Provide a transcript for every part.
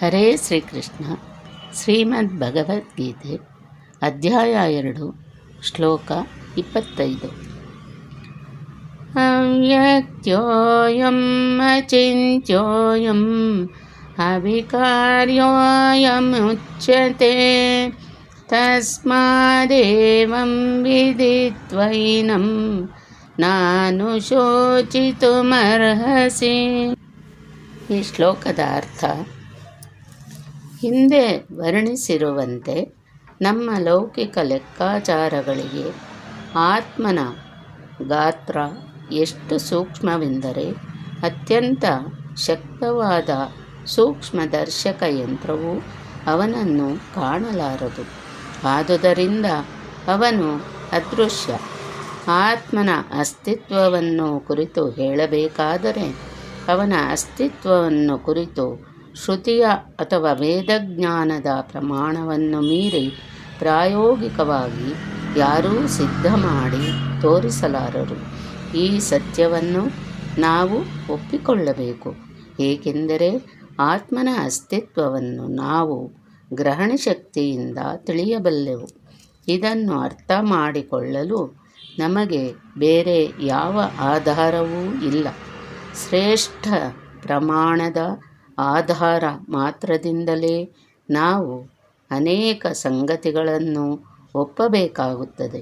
ಹರೇ ಶ್ರೀಕೃಷ್ಣ. ಶ್ರೀಮದ್ ಭಗವದ್ಗೀತೆ, ಅಧ್ಯಾಯ ಎರಡು, ಶ್ಲೋಕ ಇಪ್ಪತ್ತೈದು. ಅವ್ಯಕ್ತ್ಯೋಯಂ ಅಚಿಂತ್ಯೋಯಂ ಅವಿಕಾರ್ಯೋಯಮುಚ್ಯತೆ ತಸ್ಮಾದೇವಂ ವಿದಿತ್ವೈನಂ, ನಾನು ಶೋಚಿತುಮರ್ಹಸಿ. ಈ ಶ್ಲೋಕದ ಅರ್ಥ ಹಿಂದೆ ವರ್ಣಿಸಿರುವಂತೆ ನಮ್ಮ ಲೌಕಿಕ ಲೆಕ್ಕಾಚಾರಗಳಿಗೆ ಆತ್ಮನ ಗಾತ್ರ ಎಷ್ಟು ಸೂಕ್ಷ್ಮವೆಂದರೆ ಅತ್ಯಂತ ಶಕ್ತವಾದ ಸೂಕ್ಷ್ಮದರ್ಶಕ ಯಂತ್ರವು ಅವನನ್ನು ಕಾಣಲಾರದು. ಆದುದರಿಂದ ಅವನು ಅದೃಶ್ಯ. ಆತ್ಮನ ಅಸ್ತಿತ್ವವನ್ನು ಕುರಿತು ಹೇಳಬೇಕಾದರೆ ಅವನ ಅಸ್ತಿತ್ವವನ್ನು ಕುರಿತು ಶ್ರುತಿಯ ಅಥವಾ ವೇದಜ್ಞಾನದ ಪ್ರಮಾಣವನ್ನು ಮೀರಿ ಪ್ರಾಯೋಗಿಕವಾಗಿ ಯಾರೂ ಸಿದ್ಧ ಮಾಡಿ ತೋರಿಸಲಾರರು. ಈ ಸತ್ಯವನ್ನು ನಾವು ಒಪ್ಪಿಕೊಳ್ಳಬೇಕು. ಏಕೆಂದರೆ ಆತ್ಮನ ಅಸ್ತಿತ್ವವನ್ನು ನಾವು ಗ್ರಹಣ ಶಕ್ತಿಯಿಂದ ತಿಳಿಯಬಲ್ಲೆವು. ಇದನ್ನು ಅರ್ಥ ಮಾಡಿಕೊಳ್ಳಲು ನಮಗೆ ಬೇರೆ ಯಾವ ಆಧಾರವೂ ಇಲ್ಲ. ಶ್ರೇಷ್ಠ ಪ್ರಮಾಣದ ಆಧಾರ ಮಾತ್ರದಿಂದಲೇ ನಾವು ಅನೇಕ ಸಂಗತಿಗಳನ್ನು ಒಪ್ಪಬೇಕಾಗುತ್ತದೆ.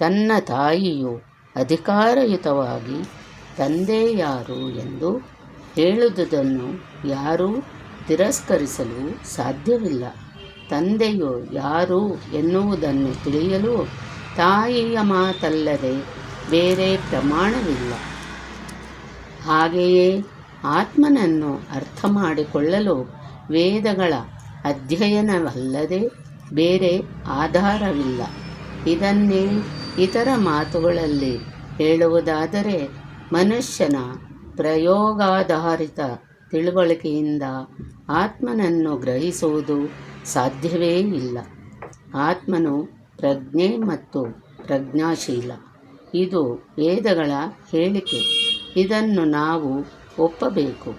ತನ್ನ ತಾಯಿಯು ಅಧಿಕಾರಯುತವಾಗಿ ತಂದೆ ಯಾರು ಎಂದು ಹೇಳುವುದನ್ನು ಯಾರೂ ತಿರಸ್ಕರಿಸಲು ಸಾಧ್ಯವಿಲ್ಲ. ತಂದೆಯು ಯಾರು ಎನ್ನುವುದನ್ನು ತಿಳಿಯಲು ತಾಯಿಯ ಮಾತಲ್ಲದೆ ಬೇರೆ ಪ್ರಮಾಣವಿಲ್ಲ. ಹಾಗೆಯೇ ಆತ್ಮನನ್ನು ಅರ್ಥ ಮಾಡಿಕೊಳ್ಳಲು ವೇದಗಳ ಅಧ್ಯಯನವಲ್ಲದೆ ಬೇರೆ ಆಧಾರವಿಲ್ಲ. ಇದನ್ನೇ ಇತರ ಮಾತುಗಳಲ್ಲಿ ಹೇಳುವುದಾದರೆ, ಮನುಷ್ಯನ ಪ್ರಯೋಗಾಧಾರಿತ ತಿಳುವಳಿಕೆಯಿಂದ ಆತ್ಮನನ್ನು ಗ್ರಹಿಸುವುದು ಸಾಧ್ಯವೇ ಇಲ್ಲ. ಆತ್ಮನು ಪ್ರಜ್ಞೆ ಮತ್ತು ಪ್ರಜ್ಞಾಶೀಲ. ಇದು ವೇದಗಳ ಹೇಳಿಕೆ. ಇದನ್ನು ನಾವು ಒಪ್ಪಬೇಕು.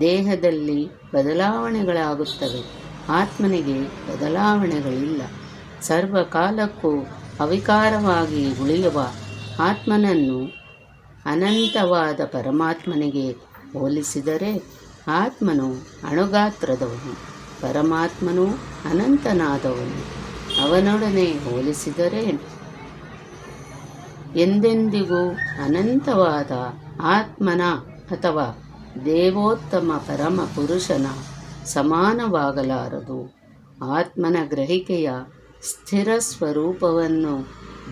ದೇಹದಲ್ಲಿ ಬದಲಾವಣೆಗಳಾಗುತ್ತವೆ. ಆತ್ಮನಿಗೆ ಬದಲಾವಣೆಗಳಿಲ್ಲ. ಸರ್ವಕಾಲಕ್ಕೂ ಅವಿಕಾರವಾಗಿ ಉಳಿಯುವ ಆತ್ಮನನ್ನು ಅನಂತವಾದ ಪರಮಾತ್ಮನಿಗೆ ಹೋಲಿಸಿದರೆ ಆತ್ಮನು ಅಣುಗಾತ್ರದವನು, ಪರಮಾತ್ಮನು ಅನಂತನಾದವನು. ಅವನೊಡನೆ ಹೋಲಿಸಿದರೆ ಎಂದೆಂದಿಗೂ ಅನಂತವಾದ ಆತ್ಮನ ಅಥವಾ ದೇವೋತ್ತಮ ಪರಮ ಪುರುಷನ ಸಮಾನವಾಗಲಾರದು. ಆತ್ಮನ ಗ್ರಹಿಕೆಯ ಸ್ಥಿರ ಸ್ವರೂಪವನ್ನು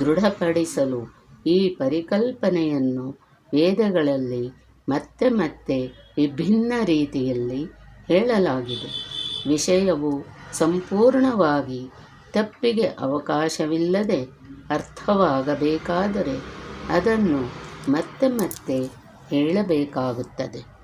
ದೃಢಪಡಿಸಲು ಈ ಪರಿಕಲ್ಪನೆಯನ್ನು ವೇದಗಳಲ್ಲಿ ಮತ್ತೆ ಮತ್ತೆ ವಿಭಿನ್ನ ರೀತಿಯಲ್ಲಿ ಹೇಳಲಾಗಿದೆ. ವಿಷಯವು ಸಂಪೂರ್ಣವಾಗಿ ತಪ್ಪಿಗೆ ಅವಕಾಶವಿಲ್ಲದೆ ಅರ್ಥವಾಗಬೇಕಾದರೆ ಅದನ್ನು ಮತ್ತೆ ಮತ್ತೆ ಹೇಳಬೇಕಾಗುತ್ತದೆ.